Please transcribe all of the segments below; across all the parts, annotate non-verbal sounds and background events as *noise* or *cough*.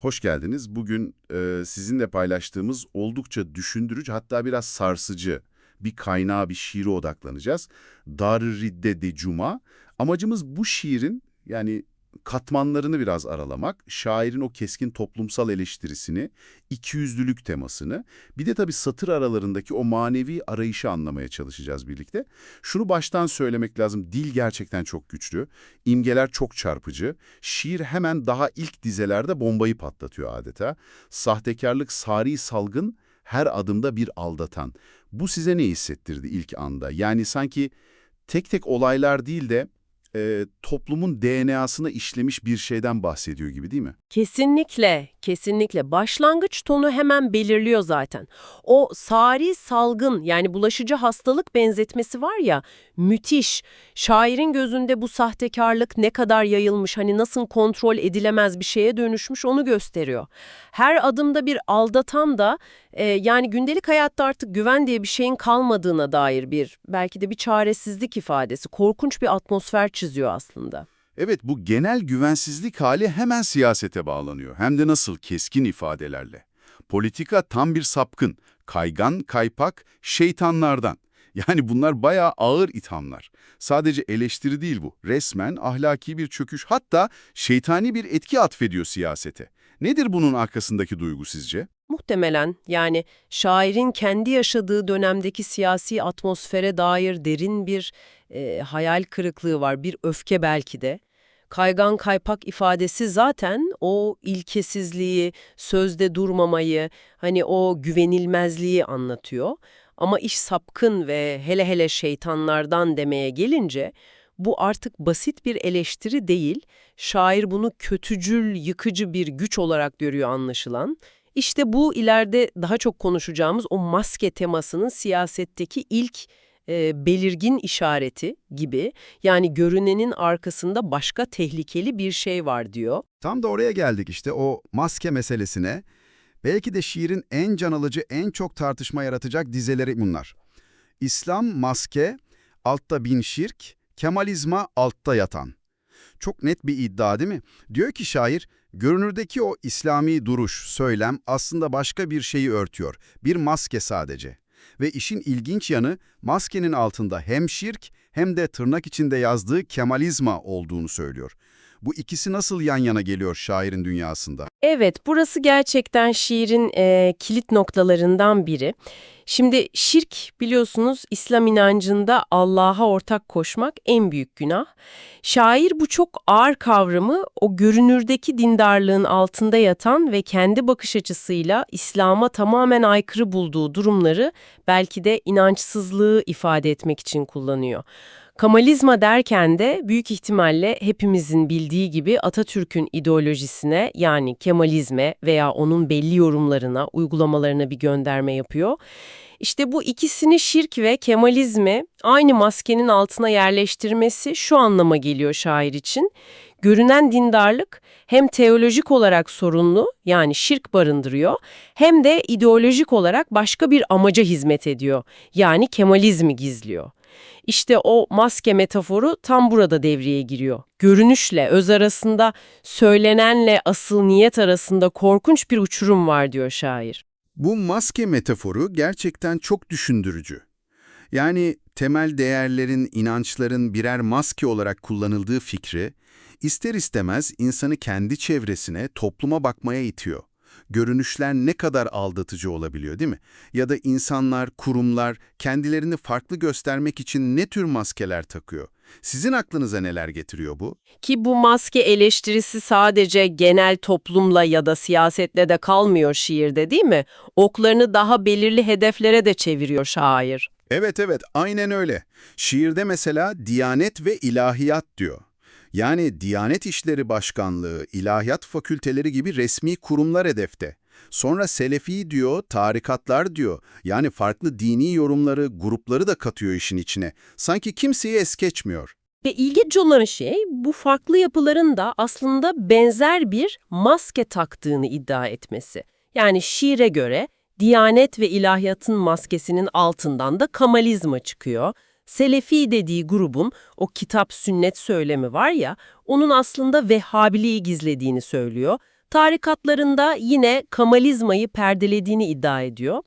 Hoş geldiniz. Bugün e, sizinle paylaştığımız oldukça düşündürücü hatta biraz sarsıcı bir kaynağa, bir şiire odaklanacağız. Dar-ı Ridde de Cuma. Amacımız bu şiirin yani katmanlarını biraz aralamak, şairin o keskin toplumsal eleştirisini, ikiyüzlülük temasını, bir de tabii satır aralarındaki o manevi arayışı anlamaya çalışacağız birlikte. Şunu baştan söylemek lazım, dil gerçekten çok güçlü, imgeler çok çarpıcı, şiir hemen daha ilk dizelerde bombayı patlatıyor adeta. Sahtekarlık sari salgın, her adımda bir aldatan. Bu size ne hissettirdi ilk anda? Yani sanki tek tek olaylar değil de e, toplumun DNA'sına işlemiş bir şeyden bahsediyor gibi değil mi? Kesinlikle, kesinlikle. Başlangıç tonu hemen belirliyor zaten. O sari salgın yani bulaşıcı hastalık benzetmesi var ya, müthiş. Şairin gözünde bu sahtekarlık ne kadar yayılmış, hani nasıl kontrol edilemez bir şeye dönüşmüş onu gösteriyor. Her adımda bir aldatan da e, yani gündelik hayatta artık güven diye bir şeyin kalmadığına dair bir, belki de bir çaresizlik ifadesi, korkunç bir atmosfer çiziyor aslında. Evet bu genel güvensizlik hali hemen siyasete bağlanıyor. Hem de nasıl keskin ifadelerle. Politika tam bir sapkın, kaygan, kaypak, şeytanlardan. *laughs* Yani bunlar bayağı ağır ithamlar. Sadece eleştiri değil bu. Resmen ahlaki bir çöküş hatta şeytani bir etki atfediyor siyasete. Nedir bunun arkasındaki duygu sizce? Muhtemelen yani şairin kendi yaşadığı dönemdeki siyasi atmosfere dair derin bir e, hayal kırıklığı var, bir öfke belki de. Kaygan kaypak ifadesi zaten o ilkesizliği, sözde durmamayı, hani o güvenilmezliği anlatıyor. Ama iş sapkın ve hele hele şeytanlardan demeye gelince bu artık basit bir eleştiri değil, şair bunu kötücül, yıkıcı bir güç olarak görüyor anlaşılan. İşte bu ileride daha çok konuşacağımız o maske temasının siyasetteki ilk e, belirgin işareti gibi. Yani görünenin arkasında başka tehlikeli bir şey var diyor. Tam da oraya geldik işte o maske meselesine. Belki de şiirin en can alıcı, en çok tartışma yaratacak dizeleri bunlar. İslam maske, altta bin şirk, Kemalizma altta yatan. Çok net bir iddia değil mi? Diyor ki şair, görünürdeki o İslami duruş, söylem aslında başka bir şeyi örtüyor. Bir maske sadece. Ve işin ilginç yanı maskenin altında hem şirk hem de tırnak içinde yazdığı Kemalizma olduğunu söylüyor. Bu ikisi nasıl yan yana geliyor şairin dünyasında? Evet, burası gerçekten şiirin e, kilit noktalarından biri. Şimdi şirk biliyorsunuz İslam inancında Allah'a ortak koşmak en büyük günah. Şair bu çok ağır kavramı o görünürdeki dindarlığın altında yatan ve kendi bakış açısıyla İslam'a tamamen aykırı bulduğu durumları belki de inançsızlığı ifade etmek için kullanıyor. Kamalizma derken de büyük ihtimalle hepimizin bildiği gibi Atatürk'ün ideolojisine yani Kemalizme veya onun belli yorumlarına, uygulamalarına bir gönderme yapıyor. İşte bu ikisini şirk ve Kemalizmi aynı maskenin altına yerleştirmesi şu anlama geliyor şair için. Görünen dindarlık hem teolojik olarak sorunlu yani şirk barındırıyor hem de ideolojik olarak başka bir amaca hizmet ediyor yani Kemalizmi gizliyor. İşte o maske metaforu tam burada devreye giriyor. Görünüşle öz arasında, söylenenle asıl niyet arasında korkunç bir uçurum var diyor şair. Bu maske metaforu gerçekten çok düşündürücü. Yani temel değerlerin, inançların birer maske olarak kullanıldığı fikri, ister istemez insanı kendi çevresine, topluma bakmaya itiyor. Görünüşler ne kadar aldatıcı olabiliyor değil mi? Ya da insanlar, kurumlar kendilerini farklı göstermek için ne tür maskeler takıyor? Sizin aklınıza neler getiriyor bu? Ki bu maske eleştirisi sadece genel toplumla ya da siyasetle de kalmıyor şiirde değil mi? Oklarını daha belirli hedeflere de çeviriyor şair. Evet evet aynen öyle. Şiirde mesela diyanet ve ilahiyat diyor. Yani Diyanet İşleri Başkanlığı, ilahiyat fakülteleri gibi resmi kurumlar hedefte. Sonra Selefi diyor, tarikatlar diyor. Yani farklı dini yorumları, grupları da katıyor işin içine. Sanki kimseyi es geçmiyor. Ve ilginç olan şey bu farklı yapıların da aslında benzer bir maske taktığını iddia etmesi. Yani şiire göre Diyanet ve ilahiyatın maskesinin altından da kamalizma çıkıyor. Selefi dediği grubun o kitap sünnet söylemi var ya, onun aslında Vehhabiliği gizlediğini söylüyor. Tarikatlarında yine Kamalizmayı perdelediğini iddia ediyor.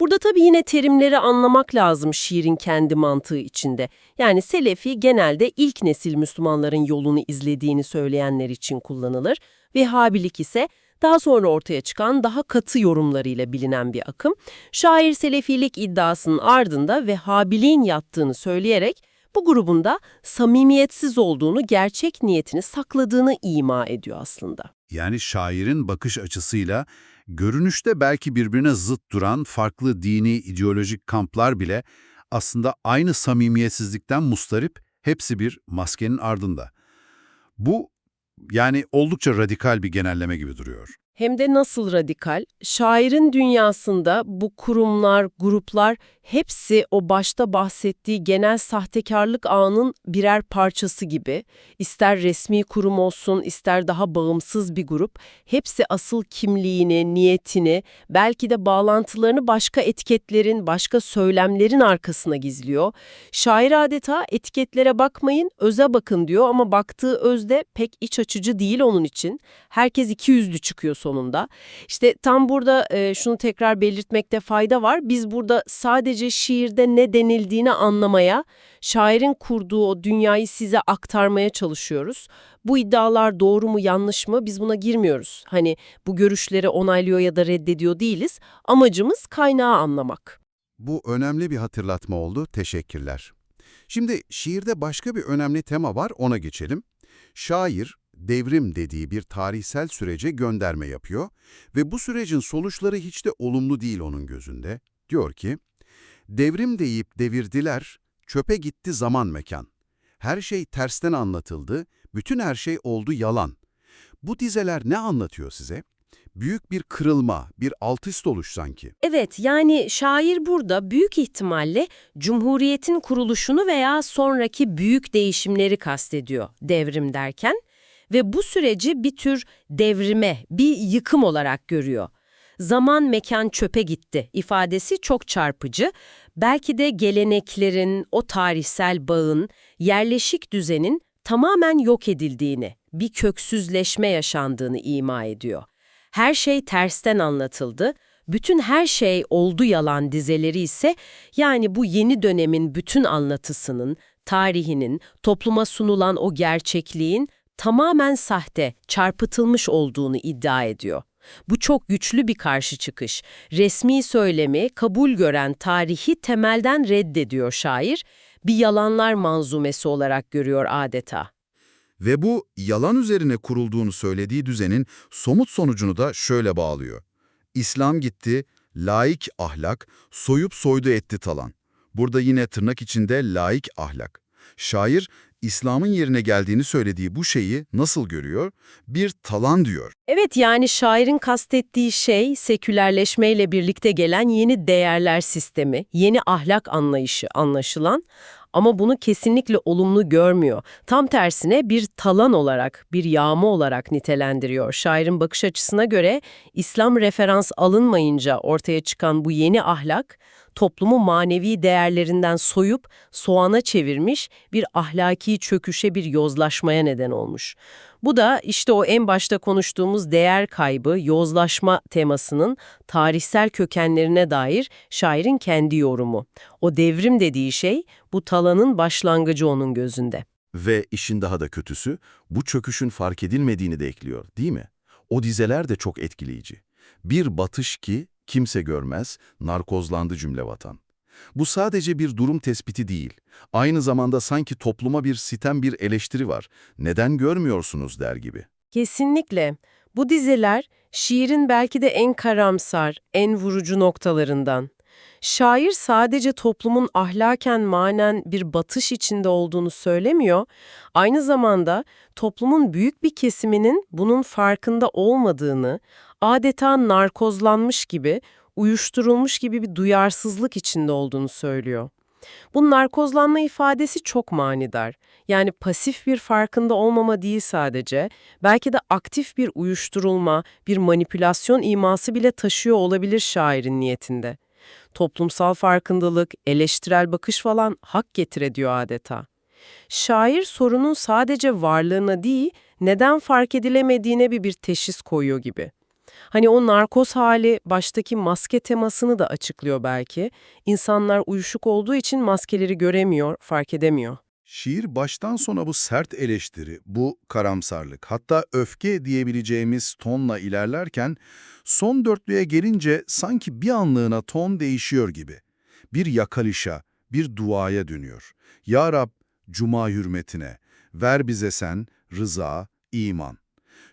Burada tabii yine terimleri anlamak lazım şiirin kendi mantığı içinde. Yani Selefi genelde ilk nesil Müslümanların yolunu izlediğini söyleyenler için kullanılır. Vehhabilik ise daha sonra ortaya çıkan daha katı yorumlarıyla bilinen bir akım. Şair Selefilik iddiasının ardında Vehhabiliğin yattığını söyleyerek bu grubun da samimiyetsiz olduğunu, gerçek niyetini sakladığını ima ediyor aslında. Yani şairin bakış açısıyla görünüşte belki birbirine zıt duran farklı dini, ideolojik kamplar bile aslında aynı samimiyetsizlikten mustarip hepsi bir maskenin ardında. Bu yani oldukça radikal bir genelleme gibi duruyor. Hem de nasıl radikal? Şairin dünyasında bu kurumlar, gruplar hepsi o başta bahsettiği genel sahtekarlık ağının birer parçası gibi. İster resmi kurum olsun, ister daha bağımsız bir grup, hepsi asıl kimliğini, niyetini, belki de bağlantılarını başka etiketlerin, başka söylemlerin arkasına gizliyor. Şair adeta etiketlere bakmayın, öze bakın diyor ama baktığı özde pek iç açıcı değil onun için. Herkes iki yüzlü çıkıyor sonunda. İşte tam burada e, şunu tekrar belirtmekte fayda var. Biz burada sadece şiirde ne denildiğini anlamaya, şairin kurduğu o dünyayı size aktarmaya çalışıyoruz. Bu iddialar doğru mu yanlış mı biz buna girmiyoruz. Hani bu görüşleri onaylıyor ya da reddediyor değiliz. Amacımız kaynağı anlamak. Bu önemli bir hatırlatma oldu, teşekkürler. Şimdi şiirde başka bir önemli tema var, ona geçelim. Şair, devrim dediği bir tarihsel sürece gönderme yapıyor ve bu sürecin sonuçları hiç de olumlu değil onun gözünde. Diyor ki, devrim deyip devirdiler, çöpe gitti zaman mekan. Her şey tersten anlatıldı, bütün her şey oldu yalan. Bu dizeler ne anlatıyor size? Büyük bir kırılma, bir alt üst oluş sanki. Evet, yani şair burada büyük ihtimalle Cumhuriyet'in kuruluşunu veya sonraki büyük değişimleri kastediyor devrim derken ve bu süreci bir tür devrime, bir yıkım olarak görüyor. Zaman mekan çöpe gitti ifadesi çok çarpıcı. Belki de geleneklerin, o tarihsel bağın, yerleşik düzenin tamamen yok edildiğini, bir köksüzleşme yaşandığını ima ediyor. Her şey tersten anlatıldı. Bütün her şey oldu yalan dizeleri ise yani bu yeni dönemin bütün anlatısının, tarihinin, topluma sunulan o gerçekliğin tamamen sahte, çarpıtılmış olduğunu iddia ediyor. Bu çok güçlü bir karşı çıkış. Resmi söylemi kabul gören tarihi temelden reddediyor şair, bir yalanlar manzumesi olarak görüyor adeta. Ve bu yalan üzerine kurulduğunu söylediği düzenin somut sonucunu da şöyle bağlıyor. İslam gitti, laik ahlak, soyup soydu etti talan. Burada yine tırnak içinde laik ahlak. Şair, İslam'ın yerine geldiğini söylediği bu şeyi nasıl görüyor? Bir talan diyor. Evet yani şairin kastettiği şey sekülerleşmeyle birlikte gelen yeni değerler sistemi, yeni ahlak anlayışı anlaşılan ama bunu kesinlikle olumlu görmüyor. Tam tersine bir talan olarak, bir yağma olarak nitelendiriyor. Şairin bakış açısına göre İslam referans alınmayınca ortaya çıkan bu yeni ahlak, toplumu manevi değerlerinden soyup soğana çevirmiş bir ahlaki çöküşe bir yozlaşmaya neden olmuş. Bu da işte o en başta konuştuğumuz değer kaybı, yozlaşma temasının tarihsel kökenlerine dair şairin kendi yorumu. O devrim dediği şey bu talanın başlangıcı onun gözünde. Ve işin daha da kötüsü, bu çöküşün fark edilmediğini de ekliyor, değil mi? O dizeler de çok etkileyici. Bir batış ki kimse görmez, narkozlandı cümle vatan. Bu sadece bir durum tespiti değil. Aynı zamanda sanki topluma bir sitem, bir eleştiri var. Neden görmüyorsunuz der gibi. Kesinlikle. Bu dizeler şiirin belki de en karamsar, en vurucu noktalarından. Şair sadece toplumun ahlaken manen bir batış içinde olduğunu söylemiyor, aynı zamanda toplumun büyük bir kesiminin bunun farkında olmadığını, adeta narkozlanmış gibi, uyuşturulmuş gibi bir duyarsızlık içinde olduğunu söylüyor. Bu narkozlanma ifadesi çok manidar. Yani pasif bir farkında olmama değil sadece, belki de aktif bir uyuşturulma, bir manipülasyon iması bile taşıyor olabilir şairin niyetinde. Toplumsal farkındalık, eleştirel bakış falan hak getir ediyor adeta. Şair sorunun sadece varlığına değil, neden fark edilemediğine bir bir teşhis koyuyor gibi. Hani o narkoz hali baştaki maske temasını da açıklıyor belki. İnsanlar uyuşuk olduğu için maskeleri göremiyor, fark edemiyor. Şiir baştan sona bu sert eleştiri, bu karamsarlık, hatta öfke diyebileceğimiz tonla ilerlerken son dörtlüğe gelince sanki bir anlığına ton değişiyor gibi. Bir yakalışa, bir duaya dönüyor. Ya Rab, Cuma hürmetine, ver bize sen rıza, iman.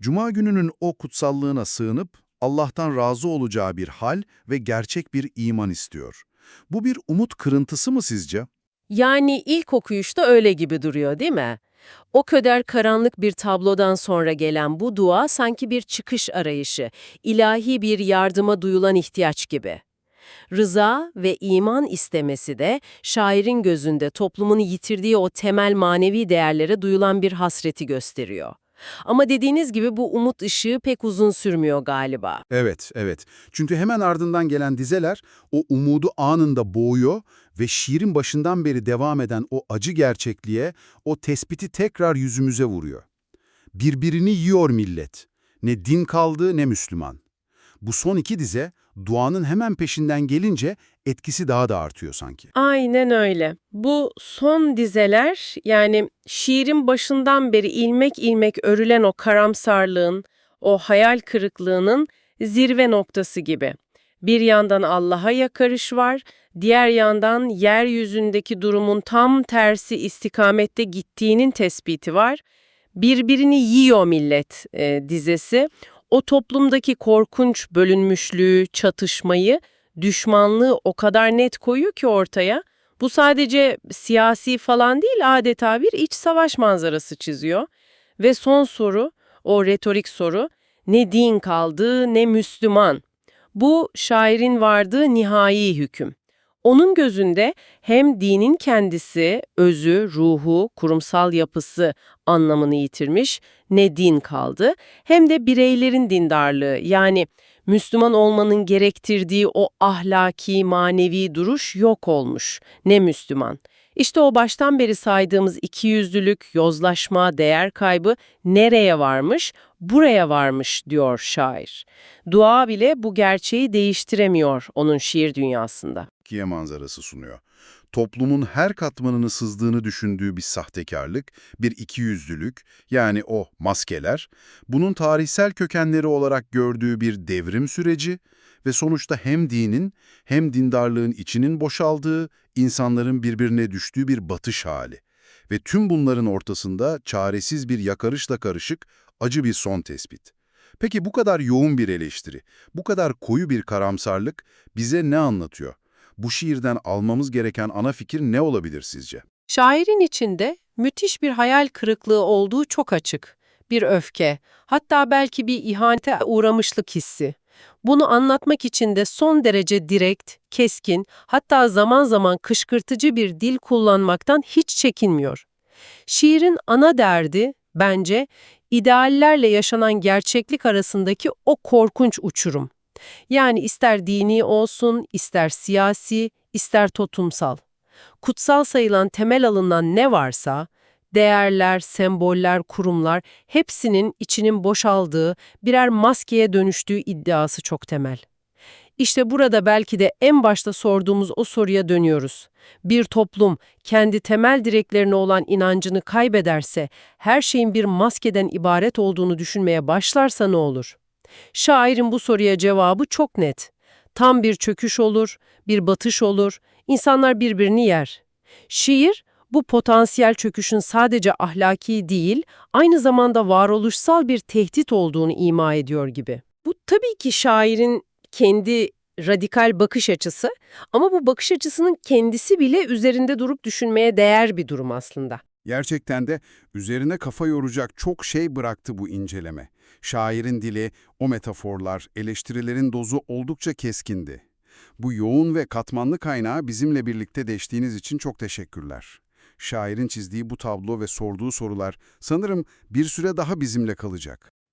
Cuma gününün o kutsallığına sığınıp Allah'tan razı olacağı bir hal ve gerçek bir iman istiyor. Bu bir umut kırıntısı mı sizce? Yani ilk okuyuşta öyle gibi duruyor değil mi? O kadar karanlık bir tablodan sonra gelen bu dua sanki bir çıkış arayışı, ilahi bir yardıma duyulan ihtiyaç gibi. Rıza ve iman istemesi de şairin gözünde toplumun yitirdiği o temel manevi değerlere duyulan bir hasreti gösteriyor. Ama dediğiniz gibi bu umut ışığı pek uzun sürmüyor galiba. Evet, evet. Çünkü hemen ardından gelen dizeler o umudu anında boğuyor ve şiirin başından beri devam eden o acı gerçekliğe, o tespiti tekrar yüzümüze vuruyor. Birbirini yiyor millet. Ne din kaldı ne Müslüman. Bu son iki dize duanın hemen peşinden gelince etkisi daha da artıyor sanki. Aynen öyle. Bu son dizeler yani şiirin başından beri ilmek ilmek örülen o karamsarlığın, o hayal kırıklığının zirve noktası gibi. Bir yandan Allah'a yakarış var, diğer yandan yeryüzündeki durumun tam tersi istikamette gittiğinin tespiti var. Birbirini yiyor millet e, dizesi. O toplumdaki korkunç bölünmüşlüğü, çatışmayı, düşmanlığı o kadar net koyuyor ki ortaya. Bu sadece siyasi falan değil adeta bir iç savaş manzarası çiziyor. Ve son soru, o retorik soru, ne din kaldı ne Müslüman. Bu şairin vardığı nihai hüküm. Onun gözünde hem dinin kendisi, özü, ruhu, kurumsal yapısı anlamını yitirmiş, ne din kaldı, hem de bireylerin dindarlığı yani Müslüman olmanın gerektirdiği o ahlaki, manevi duruş yok olmuş. Ne Müslüman. İşte o baştan beri saydığımız ikiyüzlülük, yozlaşma, değer kaybı nereye varmış? Buraya varmış diyor şair. Dua bile bu gerçeği değiştiremiyor onun şiir dünyasında. Kiye manzarası sunuyor. Toplumun her katmanını sızdığını düşündüğü bir sahtekarlık, bir ikiyüzlülük, yani o maskeler, bunun tarihsel kökenleri olarak gördüğü bir devrim süreci ve sonuçta hem dinin hem dindarlığın içinin boşaldığı, insanların birbirine düştüğü bir batış hali. Ve tüm bunların ortasında çaresiz bir yakarışla karışık acı bir son tespit. Peki bu kadar yoğun bir eleştiri, bu kadar koyu bir karamsarlık bize ne anlatıyor? Bu şiirden almamız gereken ana fikir ne olabilir sizce? Şairin içinde müthiş bir hayal kırıklığı olduğu çok açık. Bir öfke, hatta belki bir ihanete uğramışlık hissi. Bunu anlatmak için de son derece direkt, keskin, hatta zaman zaman kışkırtıcı bir dil kullanmaktan hiç çekinmiyor. Şiirin ana derdi, bence, ideallerle yaşanan gerçeklik arasındaki o korkunç uçurum. Yani ister dini olsun, ister siyasi, ister toplumsal. Kutsal sayılan temel alınan ne varsa, değerler, semboller, kurumlar hepsinin içinin boşaldığı, birer maskeye dönüştüğü iddiası çok temel. İşte burada belki de en başta sorduğumuz o soruya dönüyoruz. Bir toplum kendi temel direklerine olan inancını kaybederse, her şeyin bir maskeden ibaret olduğunu düşünmeye başlarsa ne olur? Şairin bu soruya cevabı çok net. Tam bir çöküş olur, bir batış olur, insanlar birbirini yer. Şiir, bu potansiyel çöküşün sadece ahlaki değil, aynı zamanda varoluşsal bir tehdit olduğunu ima ediyor gibi. Bu tabii ki şairin kendi radikal bakış açısı ama bu bakış açısının kendisi bile üzerinde durup düşünmeye değer bir durum aslında. Gerçekten de üzerine kafa yoracak çok şey bıraktı bu inceleme. Şairin dili, o metaforlar, eleştirilerin dozu oldukça keskindi. Bu yoğun ve katmanlı kaynağı bizimle birlikte deştiğiniz için çok teşekkürler. Şairin çizdiği bu tablo ve sorduğu sorular sanırım bir süre daha bizimle kalacak.